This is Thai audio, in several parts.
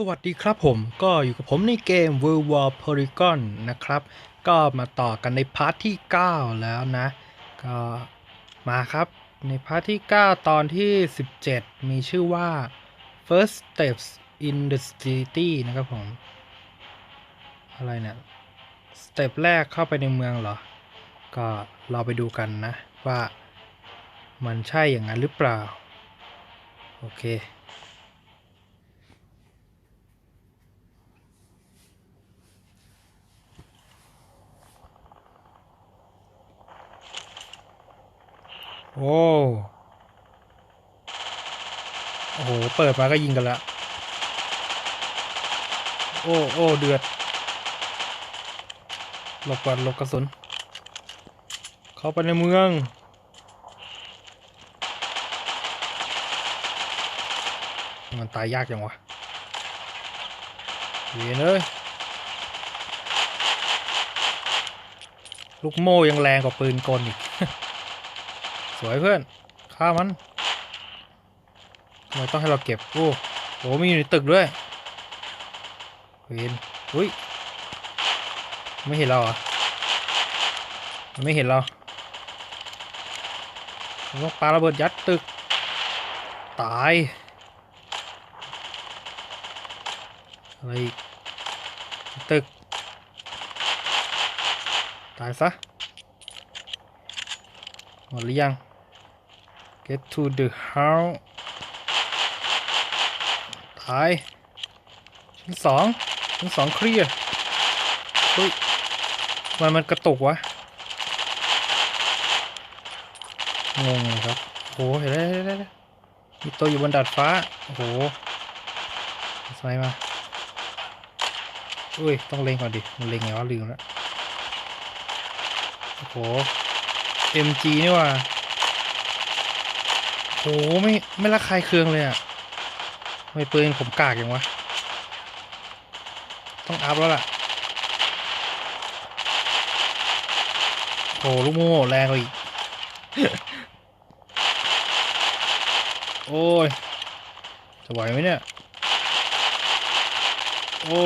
สวัสดีครับผมก็อยู่กับผมในเกม World War Polygon นะครับ ก็มาต่อกันในพาร์ทที่ 9 แล้วนะ ก็มาครับในพาร์ทที่ 9 ตอนที่ 17 มีชื่อว่า First Steps in the City นะครับผม อะไรเนี่ยสเต็ปแรกเข้าไปในเมืองเหรอ ก็เราไปดูกันนะ ว่ามันใช่อย่างนั้นหรือเปล่า โอเค โอ้โอ้โห เปิดมาก็ยิงกันละ โอ้โอ้เดือด หลบก่อนหลบกระสุน เข้าไปในเมืองมันตายยากจังวะเวียนเลยลูกโม่ยังแรงกว่าปืนกลอีก สวยเพื่อนฆ่ามันทำไมต้องให้เราเก็บโอ้โหมีอยู่ในตึกด้วยเวนอุ้ยไม่เห็นเราอมันไม่เห็นเราผมต้องปาระเบิดยัดตึก ตายอะไรอีกตึก ตายซะหมดหรือยัง get to the house ตายชั้นสองชั้นสองเคลียร์เฮ้ยมันมันกระตุกวะงงเลยครับโหเห็นแล้เห็นแล้วเห็นแล้มีตัวอยู่บนดาดฟ้าโอ้โหสไนมาอุ้ย ต้องเล็งก่อนดิ มันเล็งไงวะลืมแล้ว โอ้โห MG นี่ว่า โหไม่ไม่ละคายเคืองเลยอะทำไม่ปืนผมกากอย่างวะ ต้องอัพแล้วล่ะโหลูกโม่แรงกว่าอีโอ้ยจะไหวไหมเนี่ย โอ้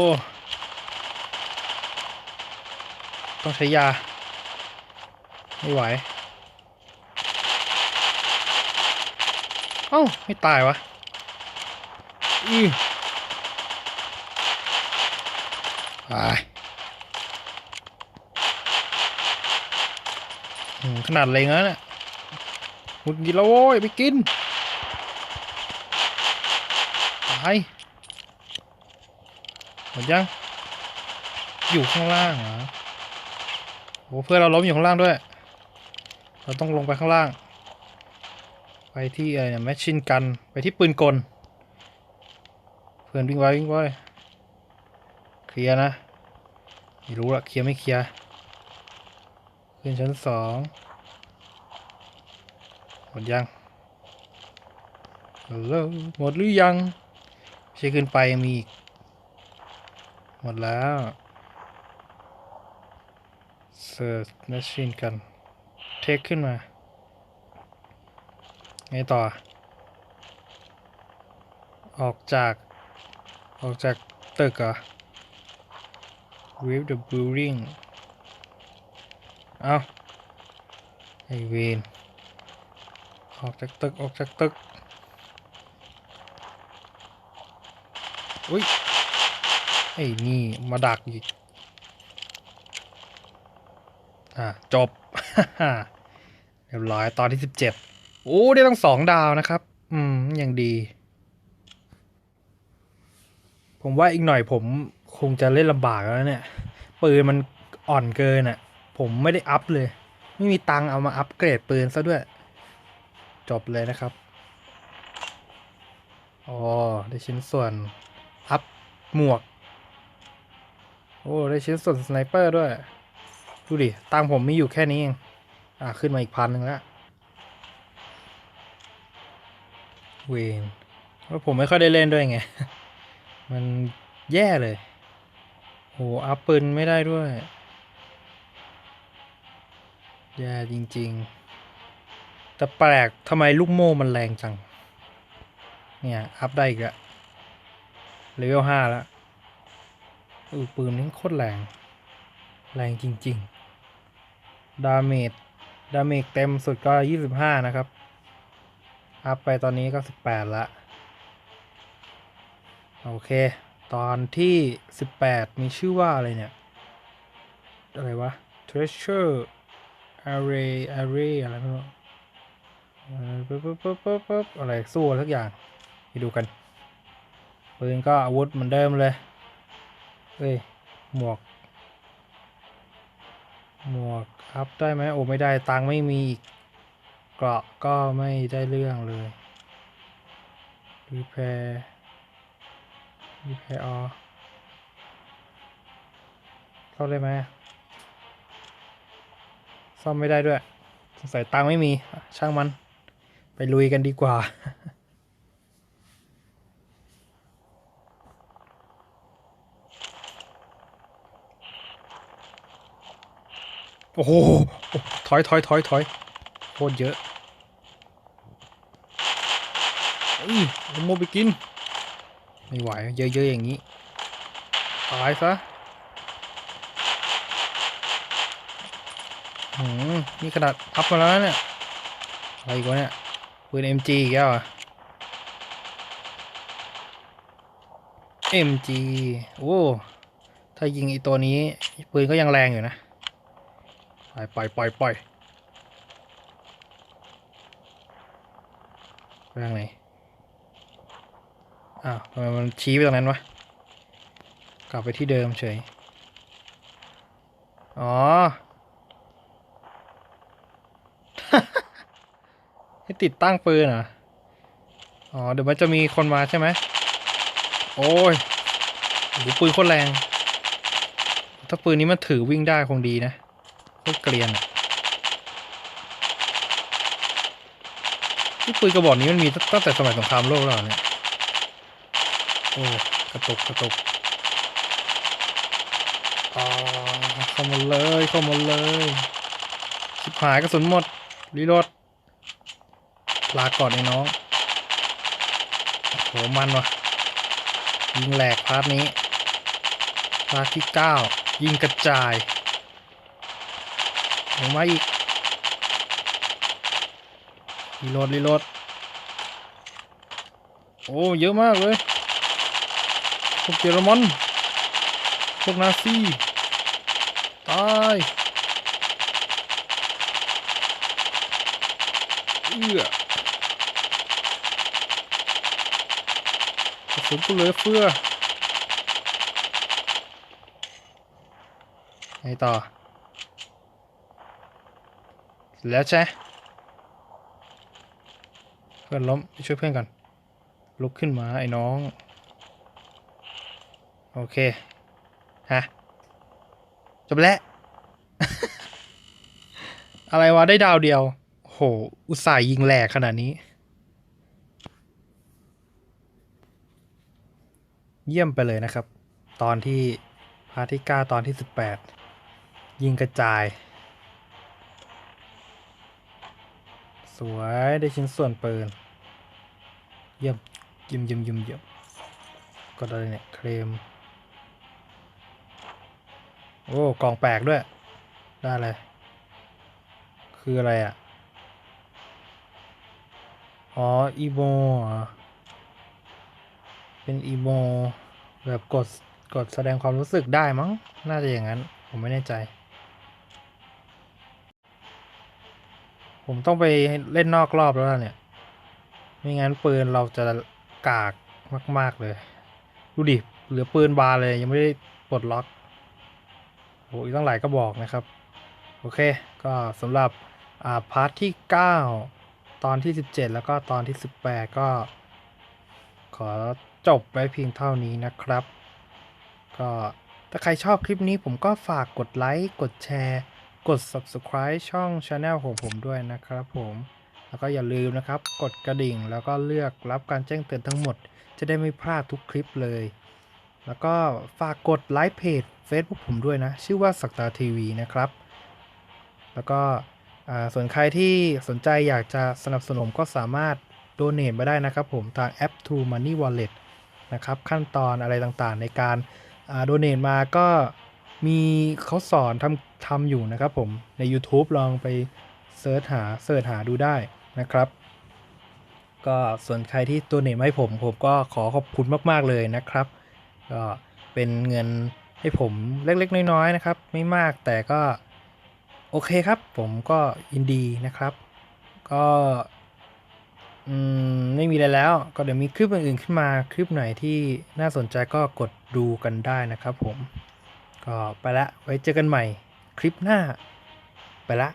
ต้องใช้ยา ไม่ไหว เอ้า ไม่ตายวะ อือตายขนาดเล็งแล้วเนี่ยหมุดกินแล้วโว้ยไปกิน ตาย หมดยัง อยู่ข้างล่างเหรอโอ้เพื่อนเราล้มอยู่ข้างล่างด้วย เราต้องลงไปข้างล่าง ไปที่อะไรเนี่ยแมชชินกัน ไปที่ปืนกล เพื่อนวิ่งไว้วิ่งไว้เคลียร์นะ ไม่รู้ละเคลียร์ไม่เคลียร์ขึ้นชั้นสองหมดยังฮัลโหลหมดหรือยังใช่ขึ้นไปยังมีอีก หมดแล้วเซิร์ชแมชชีนกัน เทคขึ้นมา ไงต่อ ออกจาก ออกจากตึกเหรอ With the building เอาไอเวนออกจากตึก ออกจากตึก อุ้ย ไอ้นี่ มาดักอีก อะ จบ เรียบร้อยตอนที่สิบเจ็ด โอ้ได้ตั้งสองดาวนะครับ อืมยังดี ผมว่าอีกหน่อยผมคงจะเล่นลำบากแล้วเนี่ยปืนมันอ่อนเกินอะ ผมไม่ได้อัพเลย ไม่มีตังเอามาอัพเกรดปืนซะด้วย จบเลยนะครับอ๋อได้ชิ้นส่วนอัพหมวก โอ้ได้ชิ้นส่วนสไนเปอร์ด้วย ดูดิตังผมมีอยู่แค่นี้เอง อะ ขึ้นมาอีกพันหนึ่งแล้ว เวนว่าะผมไม่ค่อยได้เล่นด้วยไง มันแย่เลย โห อัพปืนไม่ได้ด้วย แย่จริง ๆ แต่แปลกทำไมลูกโม่มันแรงจัง เนี่ย อัพได้อีกอะเลเวลห้าแล้วเออปืนนี่โคตรแรง แรงจริง ๆ ดาเมจ ดาเมจเต็มสุดก็25นะครับ อัพไปตอนนี้ก็18ละ โอเค ตอนที่18มีชื่อว่าอะไรเนี่ย อะไรวะ treasure array array อะไรไม่รู้เอ่อปึ๊บปึ๊บปึ๊บปึ๊บปึ๊บอะไรสู้อะไรสักอย่างไปดูกันปืนก็อาวุธเหมือนเดิมเลยเฮ้ยหมวก หมวกอัพได้ไหมโอ้ไม่ได้ตังไม่มีอีก เกราะก็ไม่ได้เรื่องเลยรีแพร์รีแพร์ออเข้าได้ไหมซ่อมไม่ได้ด้วยสงสัยตังไม่มี ช่างมัน ไปลุยกันดีกว่าโอ้โหถอยถอยถอยถอย ตรเยอะเอ้ยโมไปกิน ไม่ไหว เยอะๆอย่างนี้ ตายซะหืมนี่ขนาดอัพมาแล้วเนี่ย อะไรอีกวะเนี่ยปืน MG อีกแล้วอะ MG โอ้ ถ้ายิงไอีตัวนี้ ปืนก็ยังแรงอยู่นะ ไปไปไปไป ไปทางไหน อ้าวทำไมมันชี้ไปตรงนั้นวะ กลับไปที่เดิมเฉย อ๋อ ให้ติดตั้งปืนเหรอ อ๋อ เดี๋ยวมันจะมีคนมาใช่ไหม โอ้ยโอ้โหปืนโคตรแรง ถ้าปืนนี้มันถือวิ่งได้คงดีนะ โคตรเกรียนอะ ที่ปืนกระบอกนี้มันมีตั้งแต่สมัยสงครามโลกแล้วเนี่ย โอ้ กระตุกกระตุกอ่าเข้ามาเลยเข้ามาเลยชิบหายกระสุนหมด รีโหลดลาก่อนไอ้น้องโหมันวะยิงแหลกพาร์ทนี้พาร์ทที่เก้ายิงกระจายลงมาอีก รีโหลดรีโหลดโอ้เยอะมากเลยพวกเยอรมันพวกนาซีตายเอื้อกระสุนกูเหลือเฟือไงต่อแล้วใช่ พื่อนล้มช่วยเพื่อนก่อน ลุกขึ้นมาไอ้น้อง โอเค ฮะ จบแล้ว อะไรวะ ได้ดาวเดียว โห อุตส่าห์ยิงแหลกขนาดนี้ เยี่ยมไปเลยนะครับ ตอนที่พาร์ทที่9ตอนที่ 18 ยิงกระจาย สวยได้ชิ้นส่วนปืน เยี่ยมเยี่ยมเยี่ยมเยี่ยมเยี่ยมก็ได้เนี่ยเคลมโอ้กล่องแปลกด้วย ได้เลย คืออะไรอะ อ๋อ อีโมเหรอเป็นอีโมแบบกดกดแสดงความรู้สึกได้มั้ง น่าจะอย่างนั้น ผมไม่แน่ใจ ผมต้องไปเล่นนอกรอบแล้วล่ะเนี่ย ไม่งั้นปืนเราจะกากมาก ๆ เลย ดูดิ เหลือปืนบาเลยยังไม่ได้ปลดล็อกโอ้อีกตั้งหลายก็บอกนะครับ โอเค ก็สำหรับอ่าพาร์ทที่ 9 ตอนที่ 17 แล้วก็ตอนที่ 18 ก็ ขอจบไว้เพียงเท่านี้นะครับ ก็ถ้าใครชอบคลิปนี้ผมก็ฝากกดไลค์ กดแชร์ กด subscribe ช่อง Channel ของผมด้วยนะครับผม แล้วก็อย่าลืมนะครับ กดกระดิ่งแล้วก็เลือกรับการแจ้งเตือนทั้งหมด จะได้ไม่พลาดทุกคลิปเลย แล้วก็ฝากกดไลค์เพจ Facebook ผมด้วยนะ ชื่อว่าสักตาทีวีนะครับ แล้วก็ส่วนใครที่สนใจอยากจะสนับสนุนก็สามารถโดเน a มาได้นะครับผมทางแอป True Money Wallet นะครับ ขั้นตอนอะไรต่างๆ ในการโดเน a มาก็มีเขาสอนทำทำอยู่นะครับผม ใน YouTube ลองไปเสิร์ชหาเสิร์ชหาดูได้ นะครับ ก็ส่วนใครที่ตัวเนมให้ผม ผมก็ขอขอบคุณมาก ๆ เลยนะครับ ก็เป็นเงินให้ผมเล็ก ๆ น้อย ๆ นะครับ ไม่มากแต่ก็ โอเคครับ ผมก็ยินดีนะครับ ก็ไม่มีอะไรแล้ว ก็เดี๋ยวมีคลิปอื่นๆขึ้นมาคลิปไหนที่น่าสนใจก็กดดูกันได้นะครับผม ก็ไปละ ไว้เจอกันใหม่คลิปหน้า ไปละ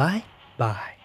บาย บาย